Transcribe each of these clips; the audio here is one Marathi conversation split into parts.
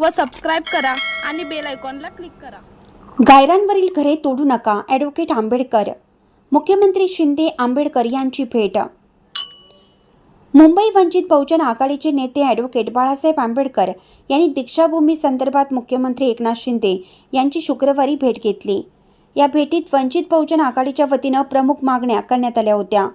व सबस्क्राईब करा आणि बेल आयकॉनला क्लिक करा. गायरांवरील घरे तोडू नका ॲडव्होकेट आंबेडकर. मुख्यमंत्री शिंदे आंबेडकर यांची भेट. मुंबई वंचित बहुजन आघाडीचे नेते ॲडव्होकेट बाळासाहेब आंबेडकर यांनी दीक्षाभूमी संदर्भात मुख्यमंत्री एकनाथ शिंदे यांची शुक्रवारी भेट घेतली. या भेटीत वंचित बहुजन आघाडीच्या वतीनं प्रमुख मागण्या करण्यात आल्या होत्या.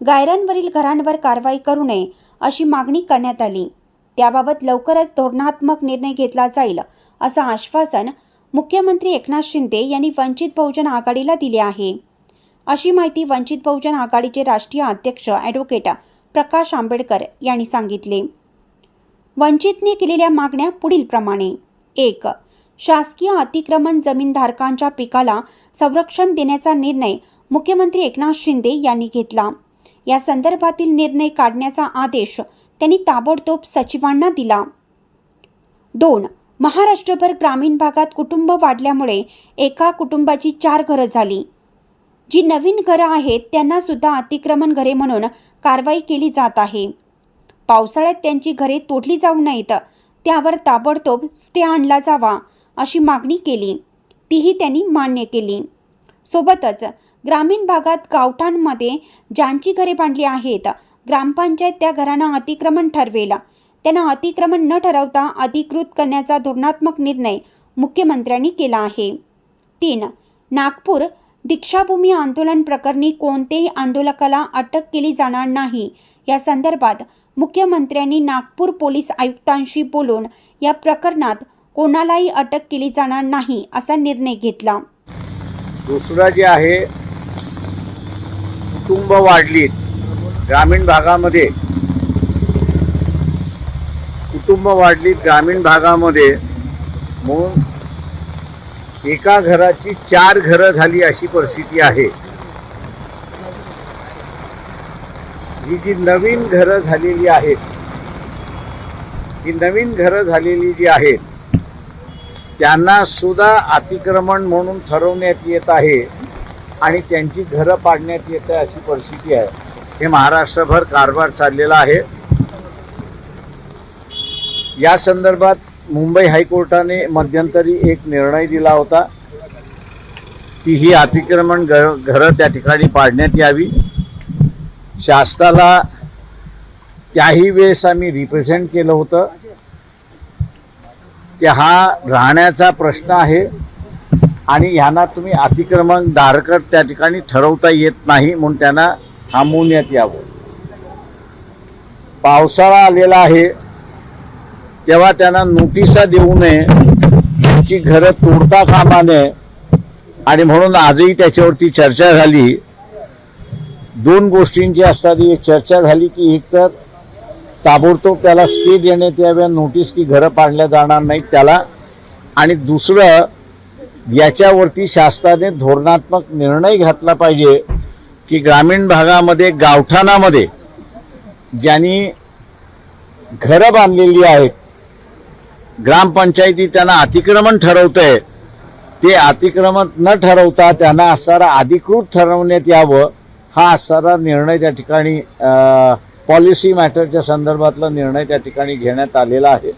गायरांवरील घरांवर कारवाई करू नये अशी मागणी करण्यात आली. त्याबाबत लवकरच धोरणात्मक निर्णय घेतला जाईल असं आश्वासन मुख्यमंत्री एकनाथ शिंदे यांनी वंचित बहुजन आघाडीला दिले आहे. अशी माहिती वंचित बहुजन आघाडीचे राष्ट्रीय अध्यक्ष ॲडव्होकेट प्रकाश आंबेडकर यांनी सांगितले. वंचितने केलेल्या मागण्या पुढीलप्रमाणे एक शासकीय अतिक्रमण जमीनधारकांच्या पिकाला संरक्षण देण्याचा निर्णय मुख्यमंत्री एकनाथ शिंदे यांनी घेतला. या संदर्भातील निर्णय काढण्याचा आदेश त्यांनी ताबडतोब सचिवांना दिला. दोन महाराष्ट्रभर ग्रामीण भागात कुटुंब वाढल्यामुळे एका कुटुंबाची चार घरं झाली. जी नवीन घरं आहेत त्यांना सुद्धा अतिक्रमण घरे म्हणून कारवाई केली जात आहे. पावसाळ्यात त्यांची घरे तोडली जाऊ नयेत त्यावर ताबडतोब स्टे आणला जावा अशी मागणी केली. तीही त्यांनी मान्य केली. सोबतच ग्रामीण भागात गावठाणमध्ये ज्यांची घरे बांधली आहेत ग्रामपंचायत त्या घरांना अतिक्रमण ठरवेला. त्यांना अतिक्रमण न ठरवता अधिकृत करण्याचा धोरणात्मक निर्णय मुख्यमंत्र्यांनी केला आहे. तीन नागपूर दीक्षाभूमी आंदोलन प्रकरणी कोणतेही आंदोलकाला अटक केली जाणार नाही. या संदर्भात मुख्यमंत्र्यांनी नागपूर पोलीस आयुक्तांशी बोलून या प्रकरणात कोणालाही अटक केली जाणार नाही असा निर्णय घेतला. दुसरं जे आहे कुटुंब वाढलीत. ग्रामीण भागामध्ये कुटुंब वाढली ग्रामीण भागामध्ये. म्हणून एका घराची चार घरं झाली अशी परिस्थिती आहे. ही जी नवीन घरं झालेली आहेत ही नवीन घरं झालेली जी आहेत त्यांना सुद्धा अतिक्रमण म्हणून ठरवण्यात येत आहे आणि त्यांची घरं पाडण्यात येत आहे अशी परिस्थिती आहे. हे महाराष्ट्रभर कारभार चाललेला आहे. या संदर्भात मुंबई हायकोर्टाने मध्यंतरी एक निर्णय दिला होता की ही अतिक्रमण घर घरं त्या ठिकाणी पाडण्यात यावी. शासनाला त्याही वेळेस आम्ही रिप्रेझेंट केलं होतं की हा राहण्याचा प्रश्न आहे आणि ह्यांना तुम्ही अतिक्रमण धारक त्या ठिकाणी ठरवता येत नाही म्हणून त्यांना थांबवण्यात यावं. पावसाळा आलेला आहे तेव्हा त्यांना नोटिसा देऊ नये त्यांची घरं तोडता कामा नये आणि म्हणून आजही त्याच्यावरती चर्चा झाली. दोन गोष्टींची असतात एक चर्चा झाली की एक तर ताबडतोब त्याला स्टे देण्यात याव्या नोटीस की घरं पाडल्या जाणार नाहीत त्याला. आणि दुसरं याच्यावरती शासनाने धोरणात्मक निर्णय घातला पाहिजे. की ग्रामीण भागामध्ये गावठाणामध्ये ज्यांनी घरं बांधलेली आहेत ग्रामपंचायती त्यांना अतिक्रमण ठरवतंय. ते अतिक्रमण न ठरवता त्यांना असणारा अधिकृत ठरवण्यात यावं हा असणारा निर्णय त्या ठिकाणी पॉलिसी मॅटरच्या संदर्भातला निर्णय त्या ठिकाणी घेण्यात आलेला आहे.